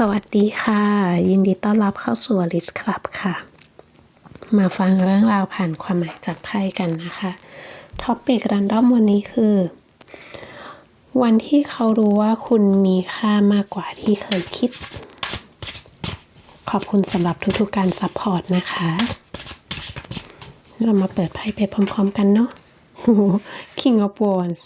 สวัสดีค่ะ ยินดีต้อนรับเข้าสู่ลิสคลับค่ะ มาฟังเรื่องราวผ่านความหมายจากไพ่กันนะคะท็อปิกรันดอมวันนี้คือ วันที่เขารู้ว่าคุณมีค่ามากกว่าที่เคยคิด ขอบคุณสำหรับทุกๆการซัพพอร์ตนะคะ เรามาเปิดไพ่ไปพร้อมๆกันเนาะ King of Wands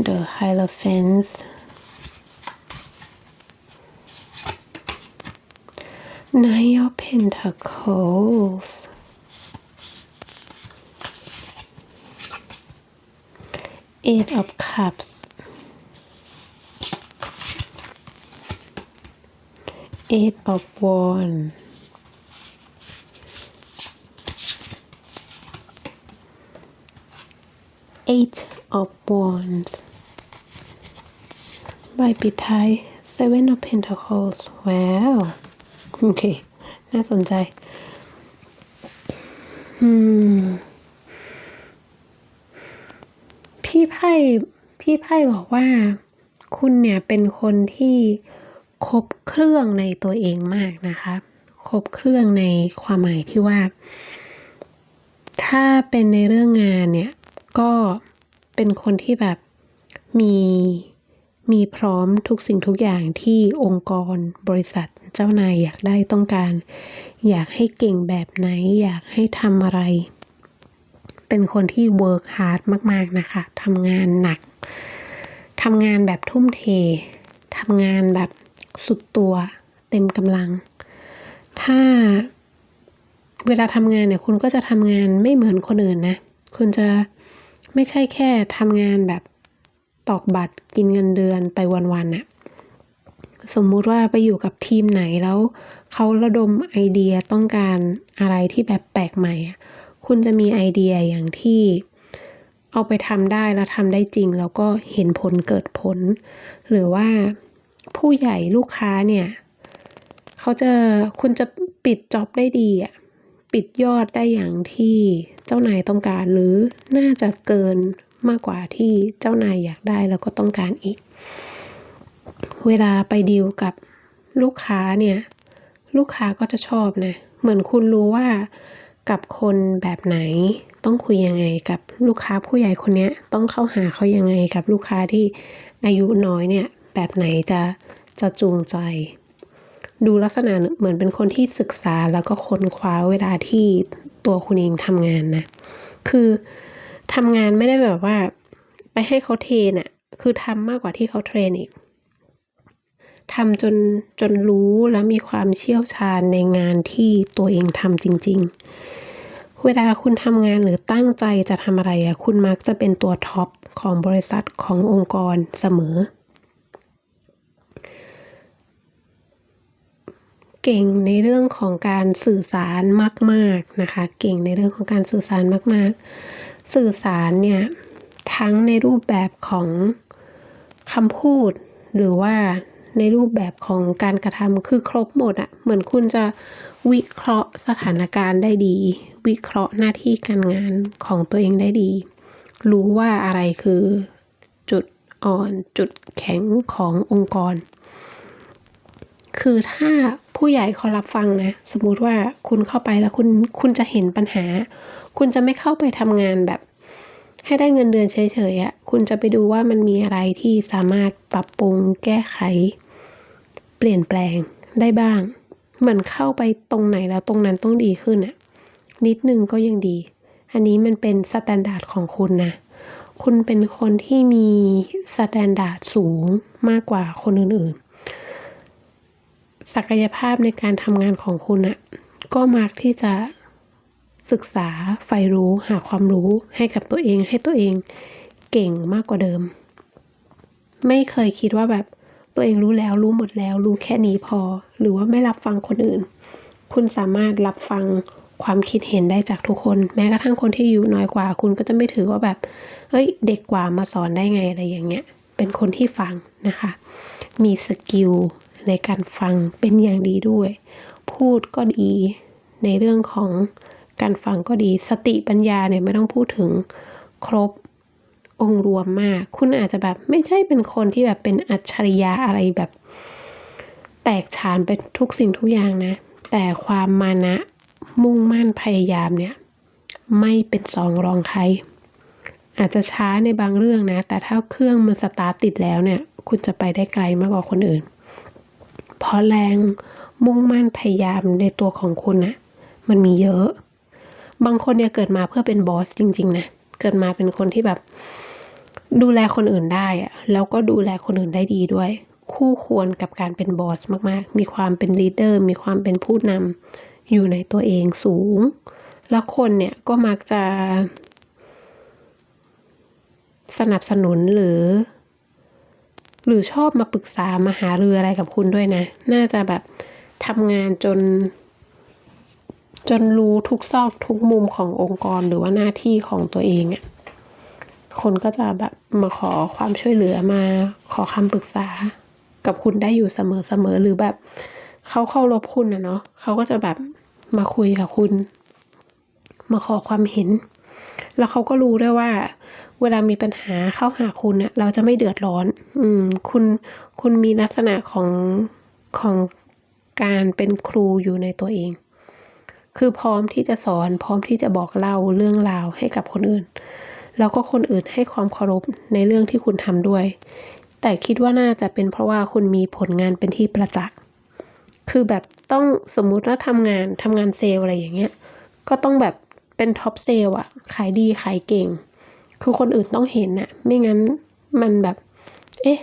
The Hierophant Nine of Pentacles. Eight of Cups. Eight of Wands. Eight of Wands ใบปิดท้าย Seven of Pentacles ว้าว โอเค น่าสนใจ อืม พี่ไพ่ พี่ไพ่บอกว่า คุณเนี่ยเป็นคนที่ครบเครื่องในตัวเองมากนะคะ ครบเครื่องในความหมายที่ว่า ถ้าเป็นในเรื่องงานเนี่ย ก็เป็นคนที่แบบมี มีพร้อมทุกสิ่งทุกอย่างที่องค์กรบริษัทเจ้านายอยากได้ต้องการ อยากให้เก่งแบบไหน อยากให้ทำอะไร เป็นคนที่ work hard มาก ๆ นะคะทำงานหนักทำงานแบบทุ่มเททำงานแบบสุดตัวเต็มกำลัง ถ้าเวลาทำงานเนี่ยคุณก็จะทำงานไม่เหมือนคนอื่นนะ คุณจะไม่ใช่แค่ทำงานแบบ ตอกบัตรกินเงินเดือนไปวันๆน่ะสมมุติว่าไปอยู่กับทีมไหนแล้วเขาระดมไอเดียต้องการอะไรที่แบบแปลกใหม่อะคุณจะมีไอเดียอย่างที่เอาไปทำได้แล้วทำได้จริง แล้วก็เห็นผลเกิดผล หรือว่าผู้ใหญ่ลูกค้าเนี่ยเขาจะคุณจะปิดจ็อบได้ดีอะปิดยอดได้อย่างที่เจ้านายต้องการหรือน่าจะเกิน มากกว่าที่เจ้านายอยากได้แล้วก็ต้องการอีก เวลาไปดีลกับลูกค้าเนี่ย ลูกค้าก็จะชอบนะ เหมือนคุณรู้ว่ากับคนแบบไหนต้องคุยยังไงกับลูกค้าผู้ใหญ่คนนี้ต้องเข้าหาเขายังไงกับลูกค้าที่อายุน้อยเนี่ย แบบไหนจะจะจูงใจ ดูลักษณะเหมือนเป็นคนที่ศึกษาแล้วก็ค้นคว้าเวลาที่ตัวคุณเองทำงานนะ คือ ทำงานไม่ได้แบบว่า ไปให้เขาเทรนอะคือทำมากกว่าที่เขาเทรนอีกทำจนจนรู้และมีความเชี่ยวชาญในงานที่ตัวเองทำจริง ๆ เวลาคุณทำงานหรือตั้งใจจะทำอะไรอะคุณมักจะเป็นตัวท็อปของบริษัทขององค์กรเสมอ เก่งในเรื่องของการสื่อสารมาก ๆนะคะ เก่งในเรื่องของการสื่อสารมาก ๆ สื่อสารเนี่ยทั้งในรูปแบบของคำพูด หรือว่าในรูปแบบของการกระทำคือครบหมดอะเหมือนคุณจะวิเคราะห์สถานการณ์ได้ดี วิเคราะห์หน้าที่การงานของตัวเองได้ดี รู้ว่าอะไรคือจุดอ่อนจุดแข็งขององค์กร คือถ้าผู้ใหญ่เขารับฟังนะ สมมุติว่าคุณเข้าไปแล้วคุณคุณจะเห็นปัญหาคุณจะไม่เข้าไปทำงานแบบ ให้ได้เงินเดือนเฉยๆอะ่ะคุณจะไปดูว่ามันมีอะไรที่สามารถปรับปรุงแก้ไข เปลี่ยนแปลงได้บ้าง เหมือนเข้าไปตรงไหนแล้วตรงนั้นต้องดีขึ้นอะ่ะนิดนึงก็ยังดี อันนี้มันเป็นสแตนดาร์ดของคุณนะคุณเป็นคนที่มีสแตนดาร์ดสูงมากกว่าคนอื่นๆ ศักยภาพในการทำงานของคุณอะก็มักที่จะ ศึกษาใฝ่รู้หาความรู้ให้กับตัวเองให้ตัวเองเก่งมากกว่าเดิม ไม่เคยคิดว่าแบบตัวเองรู้แล้วรู้หมดแล้ว รู้แค่นี้พอ หรือว่าไม่รับฟังคนอื่น คุณสามารถรับฟังความคิดเห็นได้จากทุกคน แม้กระทั่งคนที่อยู่น้อยกว่า คุณก็จะไม่ถือว่าแบบเฮ้ยเด็กกว่ามาสอนได้ไงอะไรอย่างเงี้ย เป็นคนที่ฟังนะคะ มีสกิลในการฟังเป็นอย่างดีด้วย พูดก็ดีในเรื่องของ การฟังก็ดีสติปัญญาเนี่ยไม่ต้องพูดถึงครบองค์รวมมาก คุณอาจจะแบบไม่ใช่เป็นคนที่แบบเป็นอัจฉริยะอะไรแบบ แตกฉานไปทุกสิ่งทุกอย่างนะ แต่ความมานะมุ่งมั่นพยายามเนี่ย ไม่เป็นสองรองใคร อาจจะช้าในบางเรื่องนะ แต่ถ้าเครื่องมันสตาร์ทติดแล้วเนี่ย คุณจะไปได้ไกลมากกว่าคนอื่น เพราะแรงมุ่งมั่นพยายามในตัวของคุณนะมันมีเยอะ บางคนเนี่ยเกิดมาเพื่อเป็นบอสจริงๆนะเกิดมาเป็นคนที่แบบ ดูแลคนอื่นได้อะแล้วก็ดูแลคนอื่นได้ดีด้วย คู่ควรกับการเป็นบอสมากๆ มีความเป็นลีดเดอร์มีความเป็นผู้นำอยู่ในตัวเองสูง แล้วคนเนี่ยก็มักจะสนับสนุนหรือ หรือชอบมาปรึกษามาหารืออะไรกับคุณด้วยนะ น่าจะแบบทำงานจน จนรู้ทุกซอกทุกมุมขององค์กรหรือว่าหน้าที่ของตัวเองอะ่ะคนก็จะแบบมาขอความช่วยเหลือมาขอคำปรึกษากับคุณได้อยู่เสมอๆหรือแบบเขาเข้ารบคุณนะเนาะเขาก็จะแบบมาคุยกับคุณ มาขอความเห็น แล้วเขาก็รู้ด้วยว่า เวลามีปัญหาเข้าหาคุณเนี่ยเราจะไม่เดือดร้อน อืม คุณคุณมีลักษณะของของการเป็นครูอยู่ในตัวเอง คือพร้อมที่จะสอนพร้อมที่จะบอกเล่าเรื่องราวให้กับคนอื่น แล้วก็คนอื่นให้ความเคารพในเรื่องที่คุณทำด้วย แต่คิดว่าน่าจะเป็นเพราะว่าคุณมีผลงานเป็นที่ประจักษ์คือแบบต้องสมมุติว่าทำงานทำงานเซลอะไรอย่างเงี้ยก็ต้องแบบเป็นท็อปเซลอะขายดีขายเก่ง คือคนอื่นต้องเห็นน่ะไม่งั้นมันแบบ เอ๊ะ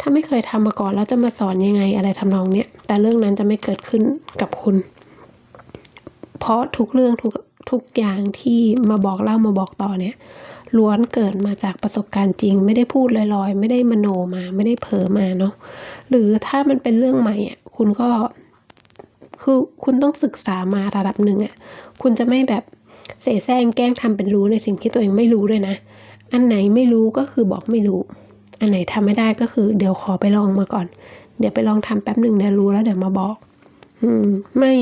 ถ้าไม่เคยทำมาก่อนแล้วจะมาสอนยังไงอะไรทำนองเนี้ยแต่เรื่องนั้นจะไม่เกิดขึ้นกับคุณ เพราะทุกเรื่องทุกทุกอย่างที่มาบอกเล่ามาบอกต่อเนี่ยล้วนเกิดมาจากประสบการณ์จริง ไม่ได้พูดลอยๆ ไม่ได้มโนมาไม่ได้เผลอมาเนาะหรือถ้ามันเป็นเรื่องใหม่อะคุณก็คือคุณต้องศึกษามาระดับหนึ่งอะคุณจะไม่แบบเสแสร้งแกล้งทำเป็นรู้ในสิ่งที่ตัวเองไม่รู้ด้วยนะ อันไหนไม่รู้ก็คือบอกไม่รู้ อันไหนทำไม่ได้ก็คือเดี๋ยวขอไปลองมาก่อน เดี๋ยวไปลองทำแป๊บหนึ่งเดี๋ยวรู้แล้วเดี๋ยวมาบอก อืมไม่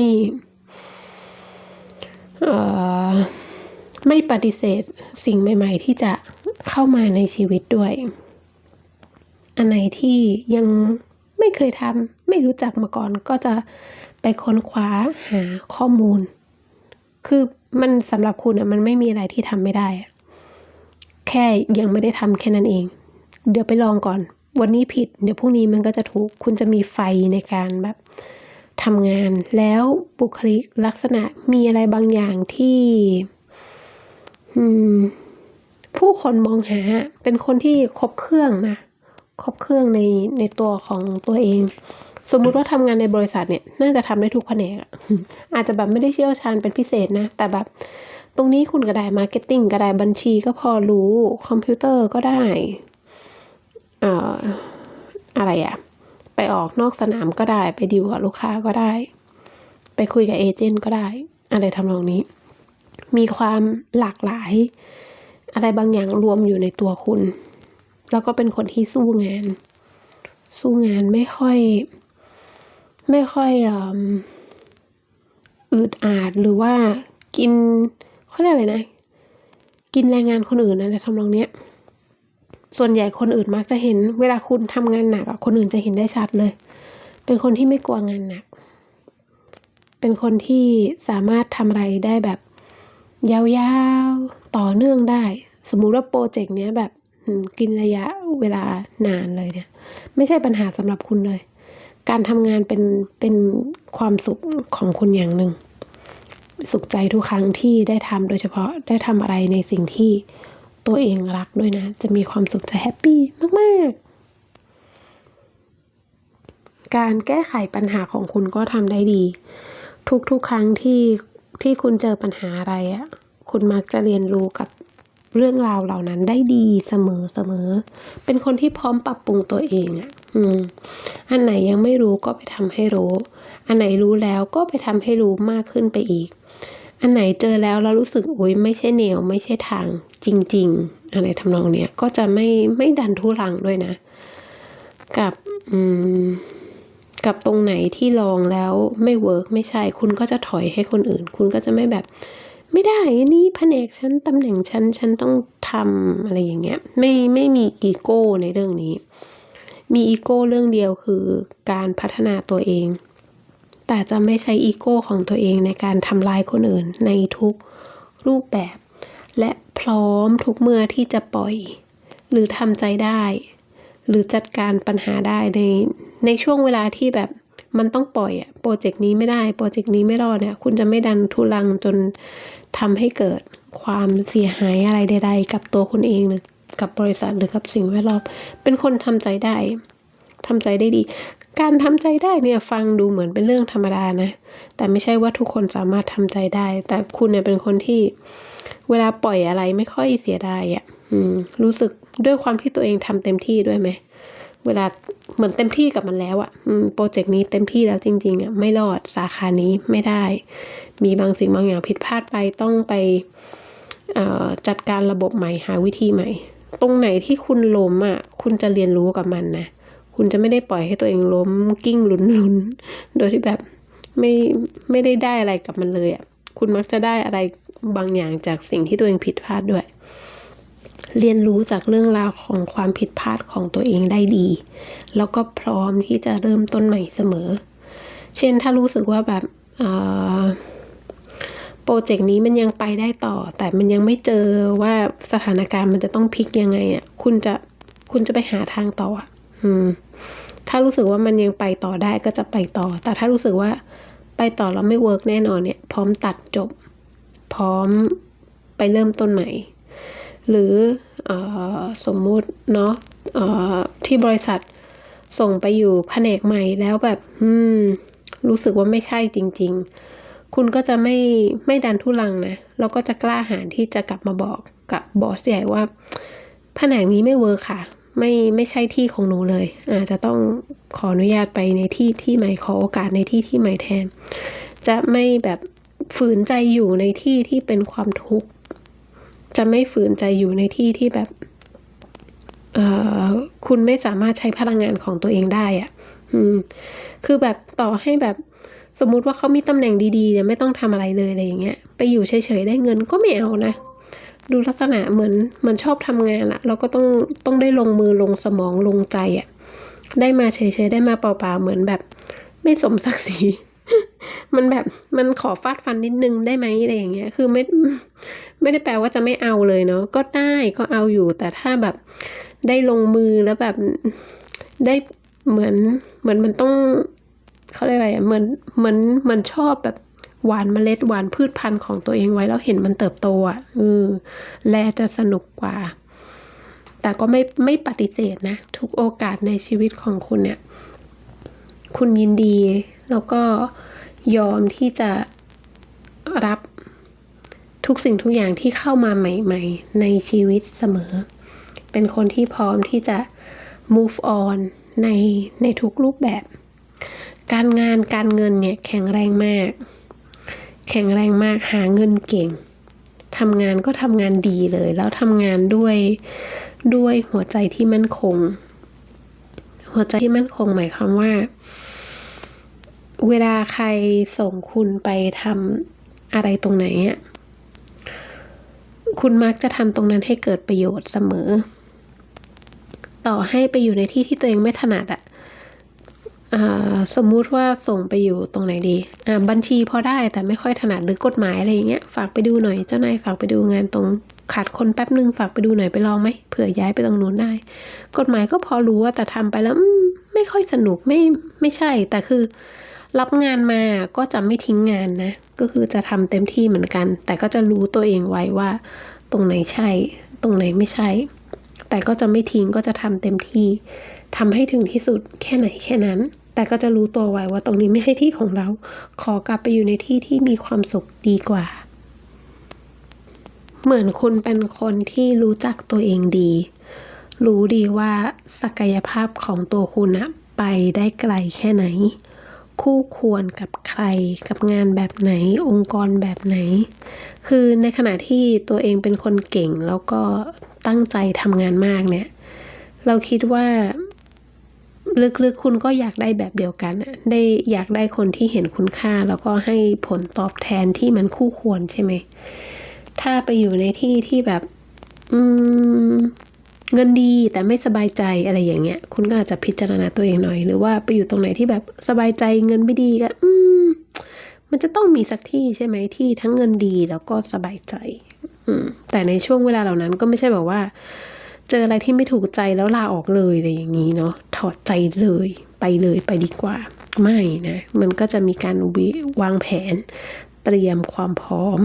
ไม่ปฏิเสธสิ่งใหม่ ๆ ที่จะเข้ามาในชีวิตด้วย อันไหนที่ยังไม่เคยทำไม่รู้จักมาก่อนก็จะไปค้นคว้าหาข้อมูล คือมันสำหรับคุณอะมันไม่มีอะไรที่ทำไม่ได้ แค่ยังไม่ได้ทำแค่นั้นเอง เดี๋ยวไปลองก่อน วันนี้ผิด เดี๋ยวพรุ่งนี้มันก็จะถูก คุณจะมีไฟในการแบบ ทำงาน แล้วบุคลิกลักษณะมีอะไรบางอย่างที่ผู้คนมองหาเป็นคนที่ครบเครื่องนะครบเครื่องในในตัวของตัวเอง สมมุติว่าทำงานในบริษัทเนี่ยน่าจะทำได้ทุกแผนกอาจจะแบบไม่ได้เชี่ยวชาญเป็นพิเศษนะ แต่แบบตรงนี้คุณก็ได้มาร์เก็ตติ้งก็ได้บัญชีก็พอรู้คอมพิวเตอร์ก็ได้อ่ออะไรอะ ไปออกนอกสนามก็ได้ ไปดีลกับลูกค้าก็ได้ ไปคุยกับเอเจนต์ก็ได้ อะไรทำนองนี้ มีความหลากหลาย อะไรบางอย่างรวมอยู่ในตัวคุณ แล้วก็เป็นคนที่สู้งาน สู้งานไม่ค่อย ไม่ค่อยอืดอาดหรือว่ากินเขาเรียกอะไรนะ กินแรงงานคนอื่นอะไรทำนองเนี้ย ส่วนใหญ่คนอื่นมักจะเห็น เวลาคุณทำงานหนักอะคนอื่นจะเห็นได้ชัดเลย เป็นคนที่ไม่กลัวงานหนัก เป็นคนที่สามารถทำอะไรได้แบบ ยาวๆต่อเนื่องได้ สมมุติว่าโปรเจกต์เนี้ยแบบกินระยะเวลานานเลยเนี่ย ไม่ใช่ปัญหาสำหรับคุณเลย การทำงานเป็นเป็นความสุขของคุณอย่างหนึ่งสุขใจทุกครั้งที่ได้ทำโดยเฉพาะได้ทำอะไรในสิ่งที่ ตัวเองรักด้วยนะ จะมีความสุขจะแฮปปี้มากๆ การแก้ไขปัญหาของคุณก็ทำได้ดี ทุกๆ ครั้งที่ที่คุณเจอปัญหาอะไรอะ่ะ คุณมักจะเรียนรู้กับเรื่องราวเหล่านั้นได้ดีเสมอเสมอ เป็นคนที่พร้อมปรับปรุงตัวเองอะ่ะ อืม อันไหนยังไม่รู้ก็ไปทำให้รู้ อันไหนรู้แล้วก็ไปทำให้รู้มากขึ้นไปอีก อันไหนเจอแล้วแล้วรู้สึกโอ้ยไม่ใช่แนวไม่ใช่ทางจริง ๆ อะไรทำนองเนี้ยก็จะไม่ไม่ดันทุรังด้วยนะ กับอืมกับตรงไหนที่ลองแล้วไม่เวิร์กไม่ใช่ คุณก็จะถอยให้คนอื่น คุณก็จะไม่แบบ ไม่ได้นนี้แผนกฉันตำแหน่งฉันฉันต้องทำอะไรอย่างเงี้ย ไม่ไม่มีอีโก้ในเรื่องนี้ มีอีโก้เรื่องเดียวคือการพัฒนาตัวเอง แต่จะไม่ใช้อีโก้ของตัวเองในการทำลายคนอื่นในทุกรูปแบบ และพร้อมทุกเมื่อที่จะปล่อย หรือทำใจได้ หรือจัดการปัญหาได้ในในช่วงเวลาที่แบบมันต้องปล่อยอะโปรเจกต์นี้ไม่ได้ โปรเจกต์นี้ไม่รอดเนี่ยคุณจะไม่ดันทุลังจนทำให้เกิดความเสียหายอะไรใด ๆ กับตัวคุณเองหรือกับบริษัทหรือกับสิ่งแวดล้อมเป็นคนทำใจได้ทำใจได้ดี การทำใจได้เนี่ยฟังดูเหมือนเป็นเรื่องธรรมดานะ แต่ไม่ใช่ว่าทุกคนสามารถทำใจได้ แต่คุณเนี่ยเป็นคนที่เวลาปล่อยอะไรไม่ค่อยเสียดายอะ่ะรู้สึกด้วยความที่ตัวเองทำเต็มที่ด้วยไหมเวลาเหมือนเต็มที่กับมันแล้วอะ่ะโปรเจกต์นี้เต็มที่แล้วจริง ๆอะ่ะไม่รอดสาขานี้ไม่ได้ มีบางสิ่งบางอย่างผิดพลาดไปต้องไปจัดการระบบใหม่หาวิธีใหม่ ตรงไหนที่คุณล้มอะคุณจะเรียนรู้กับมันนะ คุณจะไม่ได้ปล่อยให้ตัวเองล้มกิ้งหลุนลุนโดยที่แบบไม่ไม่ได้ได้อะไรกับมันเลยอะคุณมักจะได้อะไรบางอย่างจากสิ่งที่ตัวเองผิดพลาดด้วย เรียนรู้จากเรื่องราวของความผิดพลาดของตัวเองได้ดี แล้วก็พร้อมที่จะเริ่มต้นใหม่เสมอ เช่นถ้ารู้สึกว่าแบบโปรเจกต์นี้มันยังไปได้ต่อ แต่มันยังไม่เจอว่าสถานการณ์มันจะต้องพลิกยังไงอะคุณจะคุณจะไปหาทางต่ออะ อืม ถ้ารู้สึกว่ามันยังไปต่อได้ก็จะไปต่อ แต่ถ้ารู้สึกว่าไปต่อแล้วไม่เวิร์กแน่นอนเนี่ย พร้อมตัดจบ พร้อมไปเริ่มต้นใหม่ หรืออสมมุติเนาะที่บริษัทส่งไปอยู่แผนกใหม่แล้วแบบ อืม รู้สึกว่าไม่ใช่จริง ๆ คุณก็จะไม่ไม่ดันทุลังนะ แล้วก็จะกล้าหาญที่จะกลับมาบอกกับบอสใหญ่ว่าแผนกนี้ไม่เวิร์คค่ะ ไม่ไม่ใช่ที่ของหนูเลย อาจจะต้องขออนุญาตไปในที่ที่ใหม่ขอโอกาสในที่ที่ใหม่แทน จะไม่แบบฝืนใจอยู่ในที่ที่เป็นความทุกข์จะไม่ฝืนใจอยู่ในที่ที่แบบคุณไม่สามารถใช้พลังงานของตัวเองได้อะ่ะอืม คือแบบต่อให้แบบสมมุติว่าเขามีตำแหน่งดีๆเนี่ยไม่ต้องทำอะไรเลยอะไรอย่างเงี้ย ไปอยู่เฉยๆได้เงินก็ไม่เอานะ ดูลักษณะเหมือนเหมือนชอบทำงานอะเราก็ต้องต้องได้ลงมือลงสมองลงใจอะได้มาเฉยๆได้มาเปล่าๆเหมือนแบบ ไม่สมศักดิ์ศรีมันแบบมันขอฟาดฟันนิดนึงได้ไหมอะไรอย่างเงี้ย คือไม่ไม่ได้แปลว่าจะไม่เอาเลยเนาะก็ได้ก็เอาอยู่ แต่ถ้าแบบได้ลงมือแล้วแบบได้เหมือนเหมือนมันต้องเขาเรียกอะไรอะเหมือนเหมือนเหมือนชอบแบบ หวานเมล็ดหวานพืชพันธุ์ของตัวเองไว้แล้วเห็นมันเติบโตอะเออแลจะสนุกกว่า แต่ก็ไม่ไม่ปฏิเสธนะ ทุกโอกาสในชีวิตของคุณเนี่ย คุณยินดี แล้วก็ยอมที่จะรับทุกสิ่งทุกอย่างที่เข้ามาใหม่ ๆ ในชีวิตเสมอ เป็นคนที่พร้อมที่จะ move on ในในทุกรูปแบบ การงานการเงินเนี่ยแข็งแรงมาก แข็งแรงมากหาเงินเก่งทำงานก็ทำงานดีเลย แล้วทำงานด้วยด้วยหัวใจที่มั่นคง หัวใจที่มั่นคงหมายความว่า เวลาใครส่งคุณไปทำอะไรตรงไหนอะคุณมักจะทำตรงนั้นให้เกิดประโยชน์เสมอ ต่อให้ไปอยู่ในที่ที่ตัวเองไม่ถนัดอะ สมมุติว่าส่งไปอยู่ตรงไหนดี บัญชีพอได้แต่ไม่ค่อยถนัดหรือกฎหมายอะไรอย่างเงี้ย ฝากไปดูหน่อยเจ้านายฝากไปดูงานตรงขาดคนแป๊บนึงฝากไปดูหน่อยไปลองไหมเผื่อย้ายไปตรงนู้นได้ กฎหมายก็พอรู้ว่าแต่ทำไปแล้วไม่ค่อยสนุกไม่ไม่ใช่ แต่คือ รับงานมาก็จะไม่ทิ้งงานนะ ก็คือจะทำเต็มที่เหมือนกัน แต่ก็จะรู้ตัวเองไว้ว่า ตรงไหนใช่ ตรงไหนไม่ใช่ แต่ก็จะไม่ทิ้งก็จะทำเต็มที่ทำให้ถึงที่สุดแค่ไหนแค่นั้น แต่ก็จะรู้ตัวไว้ว่าตรงนี้ไม่ใช่ที่ของเรา ขอกลับไปอยู่ในที่ที่มีความสุขดีกว่า เหมือนคุณเป็นคนที่รู้จักตัวเองดี รู้ดีว่าศักยภาพของตัวคุณอะไปได้ไกลแค่ไหน คู่ควรกับใคร กับงานแบบไหน องค์กรแบบไหน คือในขณะที่ตัวเองเป็นคนเก่งแล้วก็ตั้งใจทำงานมากเนี่ย เราคิดว่า ลึกๆคุณก็อยากได้แบบเดียวกันอะได้อยากได้คนที่เห็นคุณค่า แล้วก็ให้ผลตอบแทนที่มันคู่ควรใช่ไหม ถ้าไปอยู่ในที่ที่แบบ อืมเงินดีแต่ไม่สบายใจอะไรอย่างเงี้ย คุณก็อาจจะพิจารณาตัวเองหน่อย หรือว่าไปอยู่ตรงไหนที่แบบสบายใจเงินไม่ดีก็อืม มันจะต้องมีสักที่ใช่ไหมที่ทั้งเงินดีแล้วก็สบายใจ อืมแต่ในช่วงเวลาเหล่านั้นก็ไม่ใช่แบบว่า เจออะไรที่ไม่ถูกใจแล้วลาออกเลยอะไรอย่างนี้เนาะถอดใจเลยไปเลยไปดีกว่า ไม่นะมันก็จะมีการวิวางแผน เตรียมความพร้อม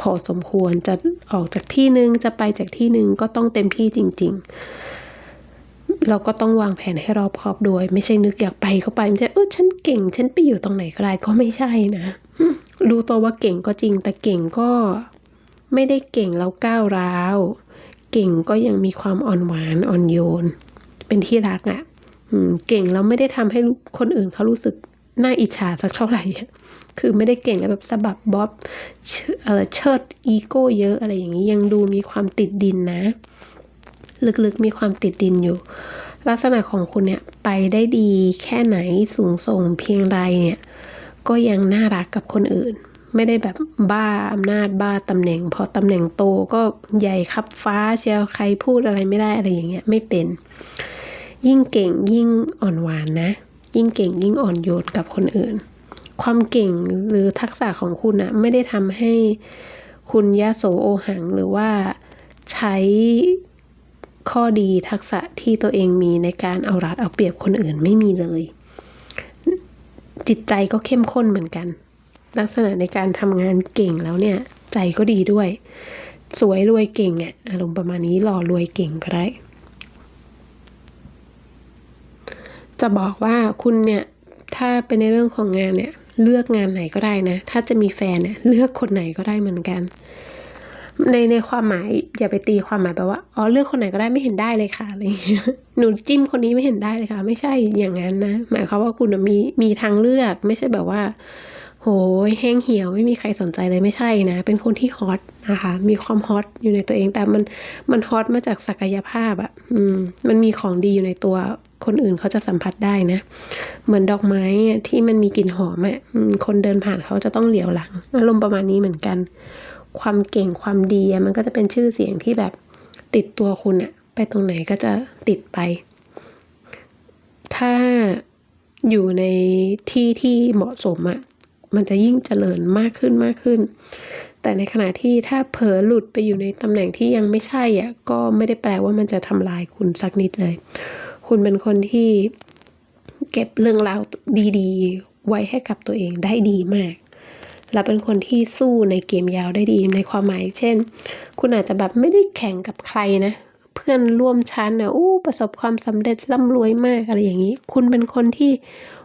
พอสมควรจะออกจากที่หนึ่งจะไปจากที่หนึ่งก็ต้องเต็มที่จริง ๆเราก็ต้องวางแผนให้รอบครอบด้วย ไม่ใช่นึกอยากไปก็ไปไม่ใช่เออฉันเก่ง ฉันไปอยู่ตรงไหนก็ได้ก็ไม่ใช่นะรู้ตัวว่าเก่งก็จริง แต่เก่งก็ไม่ได้เก่งแล้วก้าวร้าว เก่งก็ยังมีความอ่อนหวานอ่อนโยน เป็นที่รักอะ่ะเก่งแล้วไม่ได้ทำให้คนอื่นเขารู้สึกน่าอิจฉาสักเท่าไหร่ คือไม่ได้เก่งแบบสะบับบ๊อบเชิดอีโก้เยอะอะไรอย่างนี้ยังดูมีความติดดินนะ ลึกๆมีความติดดินอยู่ ลักษณะของคุณเนี่ยไปได้ดีแค่ไหนสูงส่งเพียงใดเนี่ย ก็ยังน่ารักกับคนอื่น ไม่ได้แบบบ้าอำนาจบ้าตำแหน่ง พอตำแหน่งโตก็ใหญ่ครับฟ้าเชียวใครพูดอะไรไม่ได้อะไรอย่างเงี้ยไม่เป็น ยิ่งเก่งยิ่งอ่อนหวานนะ ยิ่งเก่งยิ่งอ่อนโยนกับคนอื่น ความเก่งหรือทักษะของคุณอะไม่ได้ทำให้คุณยะโสโอหังหรือว่าใช้ข้อดีทักษะที่ตัวเองมีในการเอารัดเอาเปรียบคนอื่นไม่มีเลย จิตใจก็เข้มข้นเหมือนกัน ลักษณะในการทำงานเก่งแล้วเนี่ย ใจก็ดีด้วย สวยรวยเก่งอะอารมณ์ประมาณนี้หล่อรวยเก่งก็ได้ จะบอกว่าคุณเนี่ย ถ้าเป็นในเรื่องของงานเนี่ย เลือกงานไหนก็ได้นะ ถ้าจะมีแฟนเนี่ยเลือกคนไหนก็ได้เหมือนกัน ในในความหมายอย่าไปตีความหมายแบบว่าอ๋อเลือกคนไหนก็ได้ไม่เห็นได้เลยค่ะอะไรเงี้ยหนูจิ้มคนนี้ไม่เห็นได้เลยค่ะ ไม่ใช่อย่างนั้นนะ หมายความว่าคุณมีมีทางเลือกไม่ใช่แบบว่า โหยแห้งเหี่ยวไม่มีใครสนใจเลยไม่ใช่นะ เป็นคนที่ฮอตนะคะ มีความฮอตอยู่ในตัวเอง แต่มันมันฮอตมาจากศักยภาพอะ่ะอืมมันมีของดีอยู่ในตัวคนอื่นเขาจะสัมผัสได้นะ เหมือนดอกไม้ที่มันมีกลิ่นหอมอะ่ะคนเดินผ่านเขาจะต้องเหลียวหลังอารมณ์ประมาณนี้เหมือนกัน ความเก่งความดีมันก็จะเป็นชื่อเสียงที่แบบติดตัวคุณอะไปตรงไหนก็จะติดไป ถ้าอยู่ในที่ที่เหมาะสมอะ มันจะยิ่งเจริญมากขึ้นมากขึ้น แต่ในขณะที่ถ้าเผลอหลุดไปอยู่ในตำแหน่งที่ยังไม่ใช่อะก็ไม่ได้แปลว่ามันจะทำลายคุณสักนิดเลย คุณเป็นคนที่เก็บเรื่องราวดีๆ ไว้ให้กับตัวเองได้ดีมากและเป็นคนที่สู้ในเกมยาวได้ดีในความหมาย เช่น คุณอาจจะแบบไม่ได้แข่งกับใครนะ เพื่อนร่วมชั้นนะอู้ประสบความสำเร็จร่ำรวยมากอะไรอย่างนี้ คุณเป็นคนที่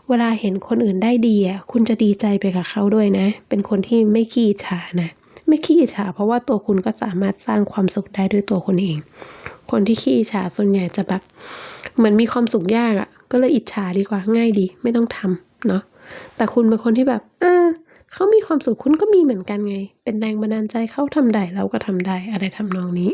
เวลาเห็นคนอื่นได้ดีอะคุณจะดีใจไปกับเขาด้วยนะ เป็นคนที่ไม่ขี้ฉานะ ไม่ขี้ฉาเพราะว่าตัวคุณก็สามารถสร้างความสุขได้ด้วยตัวคุณเอง คนที่ขี้ฉาส่วนใหญ่จะแบบเหมือนมีความสุขยากอะ ก็เลยอิจฉาดีกว่าง่ายดี ไม่ต้องทำเนาะแต่คุณเป็นคนที่แบบ เออเขามีความสุขคุณก็มีเหมือนกันไง เป็นแรงบันดาลใจเขาทำได้เราก็ทำได้อะไรทำนองนี้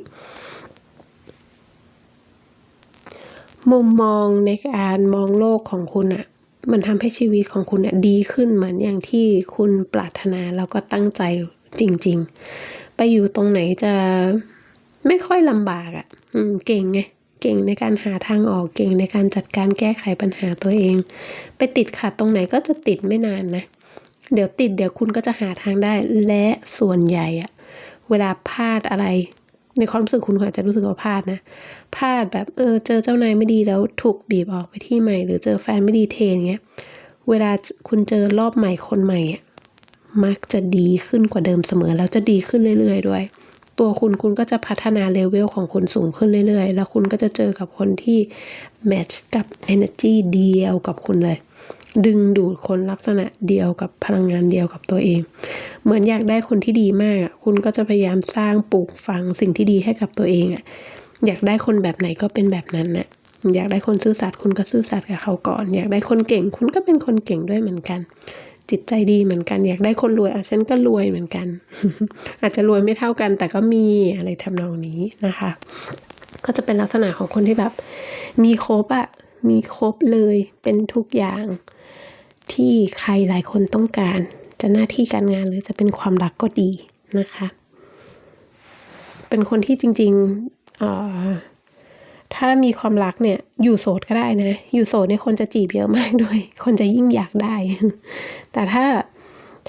มุมมองในการมองโลกของคุณอะมันทำให้ชีวิตของคุณอะดีขึ้นเหมือนอย่างที่คุณปรารถนาแล้วก็ตั้งใจจริง ๆ ไปอยู่ตรงไหนจะไม่ค่อยลำบากอะอเก่งไงเก่งในการหาทางออกเก่งในการจัดการแก้ไขปัญหาตัวเอง ไปติดขัดตรงไหนก็จะติดไม่นานนะ เดี๋ยวติดเดี๋ยวคุณก็จะหาทางได้และส่วนใหญ่อะเวลาพลาดอะไร ในความรู้สึกคุณอาจจะรู้สึกว่าพลาดนะพลาดแบบเออเจอเจ้านายไม่ดีแล้วถูกบีบออกไปที่ใหม่ หรือเจอแฟนไม่ดีเทนเงี้ยเวลาคุณเจอรอบใหม่คนใหม่อะมักจะดีขึ้นกว่าเดิมเสมอ แล้วจะดีขึ้นเรื่อย ๆ ด้วย ตัวคุณคุณก็จะพัฒนาเลเวลของคุณสูงขึ้นเรื่อย ๆ แล้วคุณก็จะเจอกับคนที่แมทช์กับ energy เดียวกับคุณเลย ดึงดูดคนลักษณะเดียวกับพลังงานเดียวกับตัวเอง เหมือนอยากได้คนที่ดีมากอะคุณก็จะพยายามสร้างปลูกฝังสิ่งที่ดีให้กับตัวเองอะอยากได้คนแบบไหนก็เป็นแบบนั้นนะอยากได้คนซื่อสัตย์คุณก็ซื่อสัตย์กับเขาก่อน อยากได้คนเก่ง คุณก็เป็นคนเก่งด้วยเหมือนกัน จิตใจดีเหมือนกัน อยากได้คนรวยอะฉันก็รวยเหมือนกัน อาจจะรวยไม่เท่ากัน แต่ก็มีอะไรทำนองนี้นะคะ ก็จะเป็นลักษณะของคนที่แบบ มีครบอะมีครบเลยเป็นทุกอย่าง ที่ใครหลายคนต้องการ จะหน้าที่การงานหรือจะเป็นความรักก็ดีนะคะ เป็นคนที่จริงๆถ้ามีความรักเนี่ยอยู่โสดก็ได้นะ อยู่โสดเนี่ยคนจะจีบเยอะมากด้วย คนจะยิ่งอยากได้ แต่ถ้า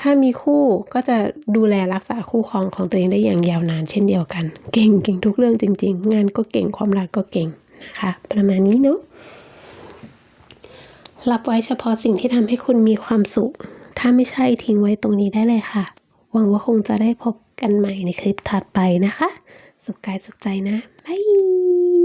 ถ้ามีคู่ก็จะดูแลรักษาคู่ครองของตัวเองได้อย่างยาวนานเช่นเดียวกัน เก่งเก่งทุกเรื่องจริง ๆ งานก็เก่งความรักก็เก่งนะคะ ประมาณนี้เนาะ รับไว้เฉพาะสิ่งที่ทำให้คุณมีความสุข ถ้าไม่ใช่ทิ้งไว้ตรงนี้ได้เลยค่ะ หวังว่าคงจะได้พบกันใหม่ในคลิปถัดไปนะคะ สุขกายสุขใจนะบาย